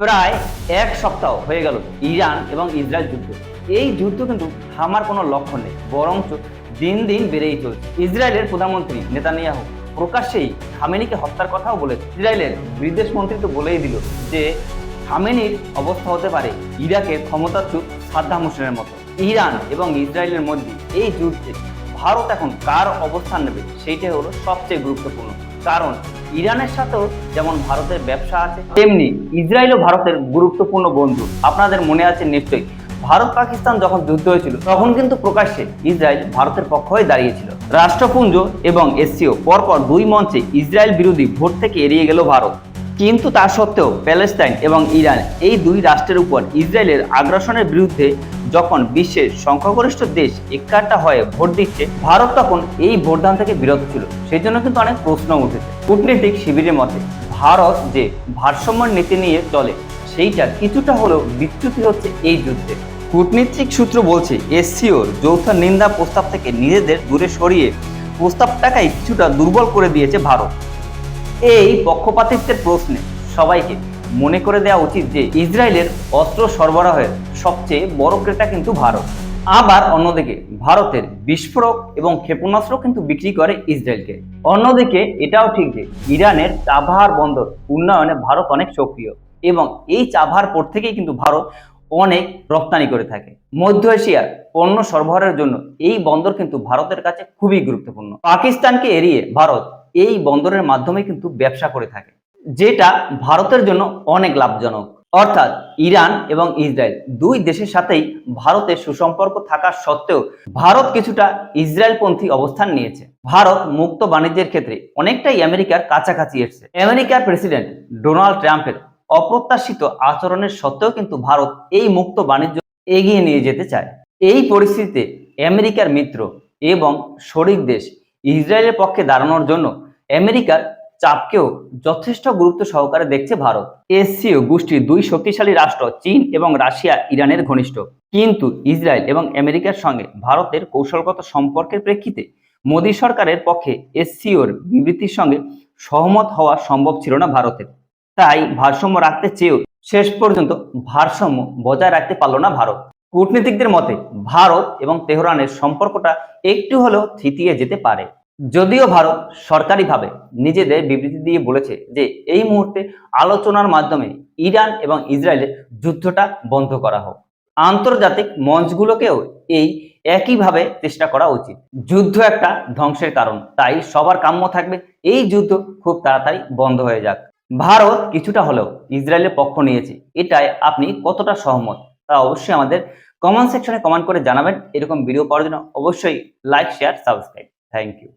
প্রায় এক সপ্তাহ হয়ে গেল ইরান এবং ইসরায়েল যুদ্ধ। এই যুদ্ধ কিন্তু থামার কোনো লক্ষণ নেই, বরঞ্চ দিন দিন বেড়েই চলছে। ইসরায়েলের প্রধানমন্ত্রী নেতানিয়াহু প্রকাশ্যেই খামেনিকে হত্যার কথাও বলেছে ইসরায়েলের বিদেশ মন্ত্রী তো বলেই দিল যে, খামেনির অবস্থা হতে পারে ইরাকের ক্ষমতাচ্যুত সাদ্দাম হোসেনের মতো। ইরান এবং ইসরায়েলের মধ্যে এই যুদ্ধে ভারত এখন কার অবস্থান নেবে, সেইটাই হলো সবচেয়ে গুরুত্বপূর্ণ। কারণ ইরানের সাথেও যেমন ভারতের ব্যবসা আছে, তেমনি ইসরায়েলও ভারতের গুরুত্বপূর্ণ বন্ধু। আপনাদের মনে আছে নিশ্চয়ই, ভারত পাকিস্তান যখন যুদ্ধ হয়েছিল, তখন কিন্তু প্রকাশ্যে ইসরায়েল ভারতের পক্ষ হয়ে দাঁড়িয়েছিল। রাষ্ট্রপুঞ্জ এবং এসসিও পরপর দুই মঞ্চে ইসরায়েল বিরোধী ভোট থেকে এড়িয়ে গেল ভারত। কিন্তু তা সত্ত্বেও প্যালেস্তাইন এবং ইরান এই দুই রাষ্ট্রের উপর ইসরায়েলের আগ্রাসনের বিরুদ্ধে যখন বিশ্বের সংখ্যাগরিষ্ঠ দেশ একাট্টা হয়ে ভোট দিচ্ছে, ভারত তখন এই ভোটদান থেকে বিরত ছিল। সেই জন্য কিন্তু অনেক প্রশ্ন উঠেছে। কূটনীতিক শিবিরের মতে, ভারত যে ভারসাম্য নীতি নিয়ে চলে, সেইটা কিছুটা হলেও বিচ্যুতি হচ্ছে এই যুদ্ধে। কূটনীতিক সূত্র বলছে, এসসিওর যৌথ নিন্দা প্রস্তাব থেকে নিজেদের দূরে সরিয়ে প্রস্তাবটাকেই কিছুটা দুর্বল করে দিয়েছে ভারত। এই পক্ষপাতিত্বের প্রশ্নে সবাইকে মনে করে দেওয়া উচিত যে ইসরায়েলের অস্ত্র সরবরাহের সবচেয়ে বড় ক্রেতা কিন্তু ভারত। আবার অন্যদিকে ভারতের বিস্ফোরক এবং ক্ষেপণাস্ত্র কিন্তু বিক্রি করে ইসরায়েলকে। অন্যদিকে এটাও ঠিক যে ইরানের চাবাহার বন্দর উন্নয়নে ভারত অনেক সক্রিয় এবং এই চাভার পর থেকেই কিন্তু ভারত অনেক রপ্তানি করে থাকে। মধ্য এশিয়ার পণ্য সরবরাহের জন্য এই বন্দর কিন্তু ভারতের কাছে খুবই গুরুত্বপূর্ণ। পাকিস্তানকে এড়িয়ে ভারত এই বন্দরের মাধ্যমে কিন্তু ব্যবসা করে থাকে, যেটা ভারতের জন্য অনেক লাভজনক। অর্থাৎ ইরান এবং ইসরায়েল দুই দেশের সাথেই ভারতের সুসম্পর্ক থাকা সত্ত্বেও ভারত কিছুটা ইসরায়েলপন্থী অবস্থান নিয়েছে। ভারত মুক্ত বাণিজ্যের ক্ষেত্রে অনেকটাই আমেরিকার কাছাকাছি এসেছে। আমেরিকার প্রেসিডেন্ট ডোনাল্ড ট্রাম্পের অপ্রত্যাশিত আচরণের সত্ত্বেও কিন্তু ভারত এই মুক্ত বাণিজ্য এগিয়ে নিয়ে যেতে চায়। এই পরিস্থিতিতে আমেরিকার মিত্র এবং শরিক দেশ ইসরায়েলের পক্ষে দাঁড়ানোর জন্য আমেরিকার চাপকেও যথেষ্ট গুরুত্ব সহকারে দেখছে ভারত। এসসিও গোষ্ঠীর দুই শক্তিশালী রাষ্ট্র, চীন এবং রাশিয়া, ইরানের ঘনিষ্ঠ। কিন্তু ইসরায়েল এবং আমেরিকার সঙ্গে ভারতের কৌশলগত সম্পর্কের প্রেক্ষিতে মোদী সরকারের পক্ষে এসসিওর বিবৃতির সঙ্গে সহমত হওয়া সম্ভব ছিল না ভারতের। তাই ভারসাম্য রাখতে চেয়েও শেষ পর্যন্ত ভারসাম্য বজায় রাখতে পারল না ভারত। কূটনীতিকদের মতে, ভারত এবং তেহরানের সম্পর্কটা একটু হলেও থিতিয়ে যেতে পারে। যদিও ভারত সরকারিভাবে নিজেদের বিবৃতি দিয়ে বলেছে যে এই মুহূর্তে আলোচনার মাধ্যমে ইরান এবং ইসরায়েলের যুদ্ধটা বন্ধ করা হোক। আন্তর্জাতিক মঞ্চগুলোকেও এই একইভাবে চেষ্টা করা উচিত। যুদ্ধ একটা ধ্বংসের কারণ, তাই সবার কাম্য থাকবে এই যুদ্ধ খুব তাড়াতাড়ি বন্ধ হয়ে যাক। ভারত কিছুটা হলেও ইসরায়েলের পক্ষ নিয়েছে, এটাই আপনি কতটা সহমত তা অবশ্যই আমাদের কমেন্ট সেকশনে কমেন্ট করে জানাবেন। এরকম ভিডিও পাওয়ার জন্য অবশ্যই like share subscribe thank you